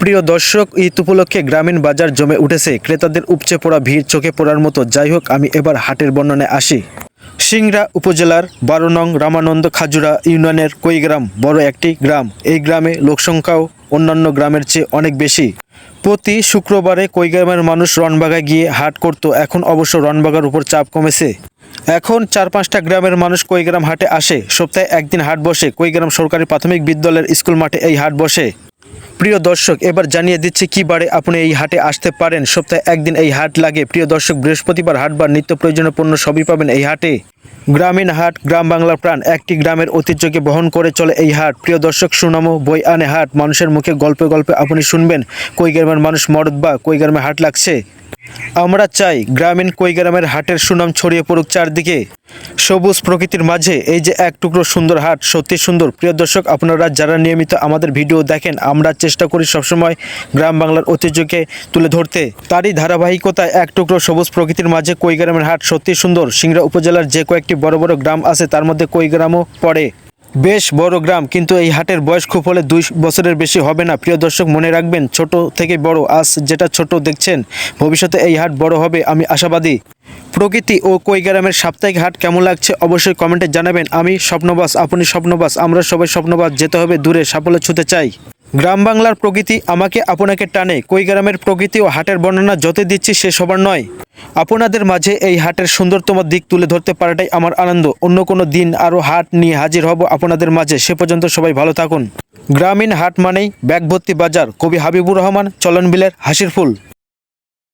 প্রিয় দর্শক, ঈদ উপলক্ষে গ্রামীণ বাজার জমে উঠেছে। ক্রেতাদের উপচে পড়া ভিড়, চোখে পড়ার মতো। যাই হোক, আমি এবার হাটের বর্ণনে আসি। সিংড়া উপজেলার বারো নং রামানন্দ খাজুরা ইউনিয়নের কৈগ্রাম, বড় একটি গ্রাম। এই গ্রামে লোকসংখ্যাও অন্যান্য গ্রামের চেয়ে অনেক বেশি। প্রতি শুক্রবারে কৈগ্রামের মানুষ রনবাগায় গিয়ে হাট করত। এখন অবশ্য রনবাগার উপর চাপ কমেছে। এখন চার পাঁচটা গ্রামের মানুষ কৈগ্রাম হাটে আসে। সপ্তাহে একদিন হাট বসে। কৈগ্রাম সরকারি প্রাথমিক বিদ্যালয়ের স্কুল মাঠে এই হাট বসে। প্রিয় দর্শক, এবার জানিয়ে দিচ্ছি কি বারে আপনি এই হাটে আসতে পারেন। সপ্তাহে একদিন এই হাট লাগে। প্রিয় দর্শক, বৃহস্পতিবার হাট বা নিত্য প্রয়োজনীয় পণ্য সবই পাবেন এই হাটে। গ্রামীণ হাট, গ্রাম বাংলার প্রাণ একটি গ্রামের ঐতিহ্যকে বহন করে চলে এই হাট। প্রিয় দর্শক, সুনামো বই আনে হাট। মানুষের মুখে গল্পে গল্পে আপনি শুনবেন। কই গ্রামের মানুষ মরদ বা কই গ্রামে হাট লাগছে? আমরা চাই গ্রামীণ কৈগ্রামের হাটের সুনাম ছড়িয়ে পড়ুক চারদিকে। সবুজ প্রকৃতির মাঝে এই যে এক টুকরো সুন্দর হাট সত্যি সুন্দর। প্রিয় দর্শক, আপনারা যারা নিয়মিত আমাদের ভিডিও দেখেন, আমরা চেষ্টা করি সবসময় গ্রাম বাংলার ঐতিহ্যকে তুলে ধরতে। তারই ধারাবাহিকতায় এক টুকরো সবুজ প্রকৃতির মাঝে কৈগ্রামের হাট সত্যি সুন্দর। সিংড়া উপজেলার যে কয়েকটি বড় বড় গ্রাম আছে, তার মধ্যে কৈগ্রামও পড়ে। বেশ বড় গ্রাম, কিন্তু এই হাটের বয়স খুব হলে দুই বছরের বেশি হবে না। প্রিয় দর্শক, মনে রাখবেন, ছোট থেকে বড়, আজ যেটা ছোট দেখছেন, ভবিষ্যতে এই হাট বড় হবে, আমি আশাবাদী। প্রকৃতি ও কৈগ্রামের সাপ্তাহিক হাট কেমন লাগছে অবশ্যই কমেন্টে জানাবেন। আমি স্বপ্নবাস, আপনি স্বপ্নবাস, আমরা সবাই স্বপ্নবাস, যেতে হবে, দূরে সাফল্য ছুতে চাই। গ্রাম বাংলার প্রকৃতি আমাকে আপনাকে টানে, কই গ্রামের প্রকৃতি ও হাটের বর্ণনা যত দিচ্ছি সে সবার নয়। আপনাদের মাঝে এই হাটের সুন্দরতম দিক তুলে ধরতে পারাটাই আমার আনন্দ। অন্য কোনো দিন আরও হাট নিয়ে হাজির হব আপনাদের মাঝে। সে পর্যন্ত সবাই ভালো থাকুন। গ্রামীণ হাট মানেই ব্যাগভর্তি বাজার। কবি হাবিবুর রহমান চলনবিলের হাসির ফুল।